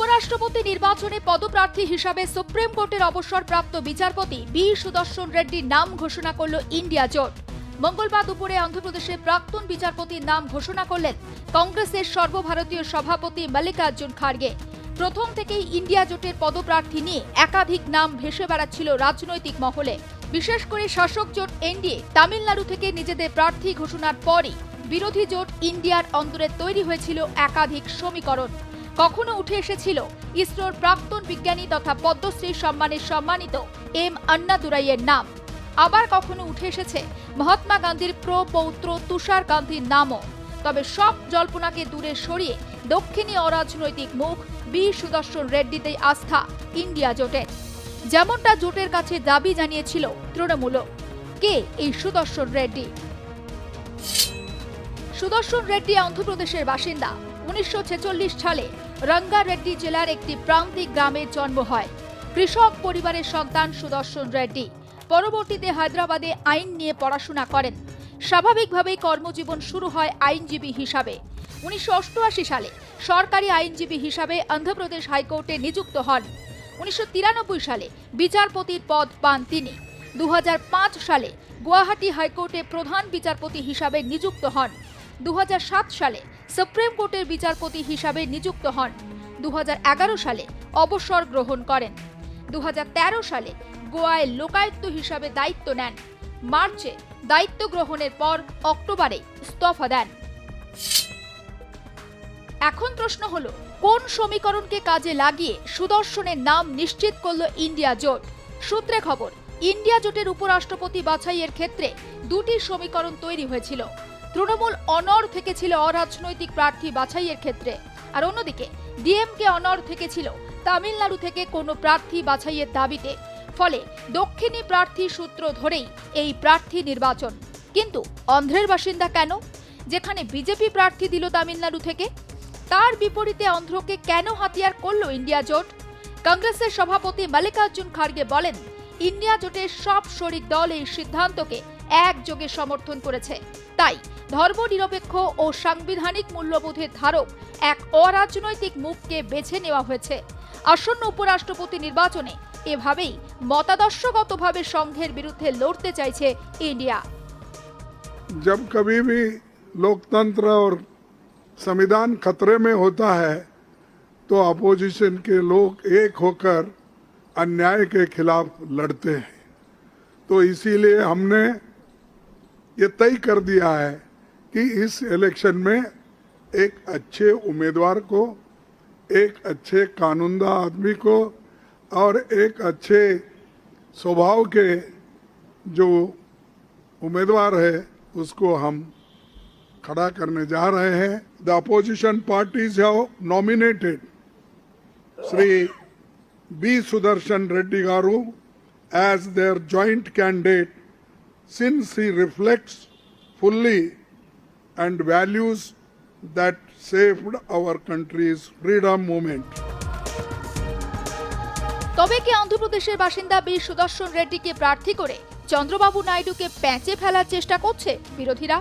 উপরাষ্ট্রপতি নির্বাচনে পদপ্রার্থী হিসাবে সুপ্রিম কোর্টের অবসরপ্রাপ্ত বিচারপতি বি সুদর্শন রেড্ডির নাম ঘোষণা করল ইন্ডিয়া জোট। মঙ্গলবার দুপুরে অন্ধ্রপ্রদেশের প্রাক্তন বিচারপতির নাম ঘোষণা করলেন কংগ্রেসের সর্বভারতীয় সভাপতি মল্লিকার্জুন খাড়গে প্রথম থেকেই ইন্ডিয়া জোটের পদপ্রার্থী নিয়ে একাধিক নাম ভেসে বেড়াচ্ছিল রাজনৈতিক মহলে। বিশেষ করে শাসক জোট এনডিএ তামিলনাড়ু থেকে নিজেদের প্রার্থী ঘোষণার পরই বিরোধী জোট ইন্ডিয়ার অন্তরে তৈরি হয়েছিল একাধিক সমীকরণ। কখনো উঠে এসেছিল। ইসরোর প্রাক্তন বিজ্ঞানী তথা পদ্মশ্রী সম্মানে সম্মানিত এম আন্নাদুরাইয়ের নাম। আবার কখনো উঠে এসেছে মহাত্মা গান্ধীর প্রপৌত্র তুষার গান্ধীর নামও। তবে সব জল্পনাকে দূরে সরিয়ে দক্ষিণী অরাজনৈতিক মুখ বি সুদর্শন রেড্ডিতেই আস্থা ইন্ডিয়া জোটের। যেমনটা জোটের কাছে দাবি জানিয়েছিল তৃণমূল। কে এই সুদর্শন রেড্ডি? সুদর্শন রেড্ডি অন্ধ্রপ্রদেশের বাসিন্দা। উনিশশো ছেচল্লিশ সালে রঙ্গারেড্ডি জেলার একটি প্রান্তিক গ্রামের জন্ম হয়। কৃষক পরিবারের সন্তান সুদর্শন রেড্ডি। পরবর্তীতে হায়দ্রাবাদে আইন নিয়ে পড়াশোনা করেন। স্বাভাবিকভাবেই কর্মজীবন শুরু হয় আইনজীবী হিসাবে। উনিশশো অষ্টআশি সালে সরকারি আইনজীবী হিসাবে অন্ধ্রপ্রদেশ হাইকোর্টে নিযুক্ত হন। উনিশশো তিরানব্বই সালে বিচারপতির পদ পান তিনি। দু হাজার পাঁচ সালে গুয়াহাটি হাইকোর্টে প্রধান বিচারপতি হিসাবে নিযুক্ত হন। দু হাজার সাত সালে সুপ্রিম কোর্টের বিচারপতি হিসাবে নিযুক্ত হন। দু হাজার এগারো সালে অবসর গ্রহণ করেন। দু হাজার তেরো সালে গোয়ায় লোকায়ুক্ত হিসাবে দায়িত্ব নেন। মার্চে দায়িত্ব গ্রহণের পর অক্টোবরে ইস্তফা দেন। এখন প্রশ্ন হলো, কোন সমীকরণকে কাজে লাগিয়ে সুদর্শনের নাম নিশ্চিত করল ইন্ডিয়া জোট? সূত্রে খবর, ইন্ডিয়া জোটের উপরাষ্ট্রপতি বাছাইয়ের ক্ষেত্রে দুটি সমীকরণ তৈরি হয়েছিল। তৃণমূল অনর থেকে ছিল অরাজনৈতিক প্রার্থী বাছাইয়ের ক্ষেত্রে। আর অন্যদিকে, ডিএমকে অনর থেকে ছিল তামিলনাড়ু থেকে কোনো প্রার্থী বাছাইয়ের দাবিতে। ফলে দক্ষিণী প্রার্থী সূত্র ধরেই এই প্রার্থী নির্বাচন। কিন্তু অন্ধ্রের বাসিন্দা কেন? যেখানে বিজেপি প্রার্থী দিল তামিলনাড়ু থেকে? তার বিপরীতে অন্ধ্রকে কেন হাতিয়ার করল ইন্ডিয়া জোট? কংগ্রেসের সভাপতি মল্লিকার্জুন খাড়গে বলেন, ইন্ডিয়া জোটের সব শরিক দল এই সিদ্ধান্তকে একযোগে সমর্থন করেছে তাই ধর্মনিরপেক্ষ ও সাংবিধানিক মূল্যবোধের ধারক এক অরাজনৈতিক মুখকে বেছে নেওয়া হয়েছে আসন্ন উপরাষ্ট্রপতি নির্বাচনে এভাবেই মতাদর্শগতভাবে সংঘের বিরুদ্ধে লড়তে চাইছে ইন্ডিয়া जब कभी भी लोकतंत्र और संविधान खतरे में होता है तो अपोजिशन के लोग एक होकर अन्याय के खिलाफ लड़ते हैं तो इसीलिए हमने ये तय कर दिया है कि इस इलेक्शन में एक अच्छे उम्मीदवार को, एक अच्छे कानूनदा आदमी को और एक अच्छे स्वभाव के जो उम्मीदवार है, उसको हम खड़ा करने जा रहे हैं। The opposition parties have nominated Shri B Sudarshan Reddy garu as their joint candidate. Since he reflects fully and values that saved our country's freedom movement. তবে কি অন্ধ্রপ্রদেশের বাসিন্দা বীর সুদর্শন রেড্ডিকে প্রার্থী করে চন্দ্রবাবু নাইডুকে প্যাঁচে ফেলার চেষ্টা করছে বিরোধীরা